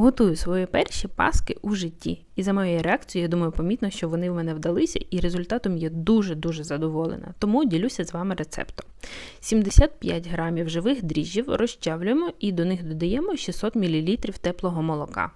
Готую свої перші паски у житті, і за моєю реакцією, я думаю, помітно, що вони в мене вдалися, і результатом я дуже-дуже задоволена. Тому ділюся з вами рецептом. 75 грамів живих дріжджів розчавлюємо і до них додаємо 600 мл теплого молока.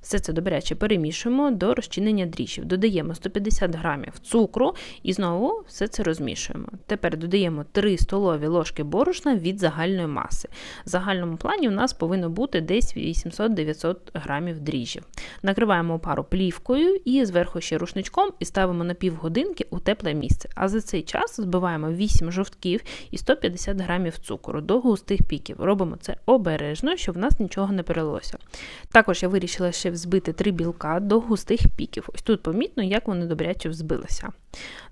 Все це добряче перемішуємо до розчинення дріжджів. Додаємо 150 грамів цукру і знову все це розмішуємо. Тепер додаємо 3 столові ложки борошна від загальної маси. В загальному плані у нас повинно бути десь 800-900 грамів дріжджів. Накриваємо пару плівкою і зверху ще рушничком і ставимо на півгодинки у тепле місце. А за цей час збиваємо 8 жовтків і 150 грамів цукру до густих піків. Робимо це обережно, щоб в нас нічого не перелилося. Також я вирішила ще взбити три білка до густих піків. Ось тут помітно, як вони добряче взбилися.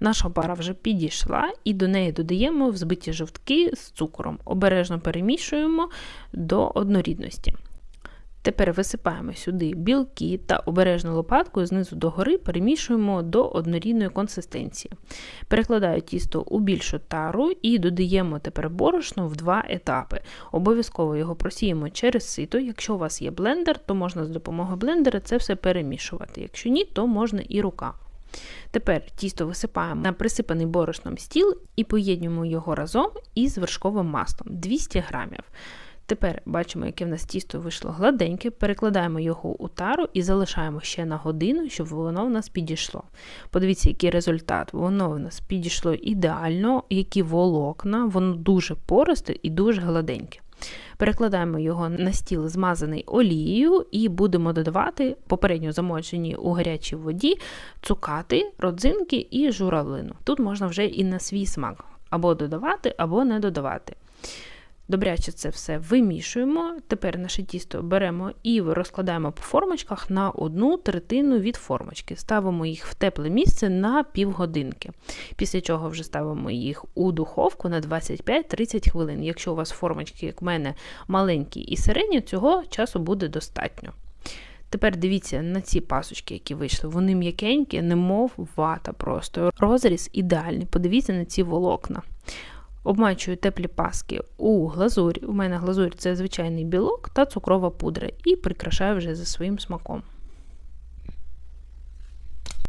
Наша пара вже підійшла, і до неї додаємо взбиті жовтки з цукром. Обережно перемішуємо до однорідності. Тепер висипаємо сюди білки та обережно лопаткою знизу до гори перемішуємо до однорідної консистенції. Перекладаю тісто у більшу тару і додаємо тепер борошно в два етапи. Обов'язково його просіємо через сито. Якщо у вас є блендер, то можна з допомогою блендера це все перемішувати. Якщо ні, то можна і рука. Тепер тісто висипаємо на присипаний борошном стіл і поєднуємо його разом із вершковим маслом 200 грамів. Тепер бачимо, яке в нас тісто вийшло гладеньке, перекладаємо його у тару і залишаємо ще на годину, щоб воно в нас підійшло. Подивіться, який результат. Воно в нас підійшло ідеально, які волокна, воно дуже пористе і дуже гладеньке. Перекладаємо його на стіл, змазаний олією, і будемо додавати попередньо замочені у гарячій воді цукати, родзинки і журавлину. Тут можна вже і на свій смак або додавати, або не додавати. Добряче це все вимішуємо. Тепер наше тісто беремо і розкладаємо по формочках на одну третину від формочки. Ставимо їх в тепле місце на півгодинки. Після чого вже ставимо їх у духовку на 25-30 хвилин. Якщо у вас формочки, як в мене, маленькі і середні, цього часу буде достатньо. Тепер дивіться на ці пасочки, які вийшли. Вони м'якенькі, немов вата просто. Розріз ідеальний. Подивіться на ці волокна. Обмачую теплі паски у глазурі. У мене глазурь це звичайний білок та цукрова пудра, і прикрашаю вже за своїм смаком.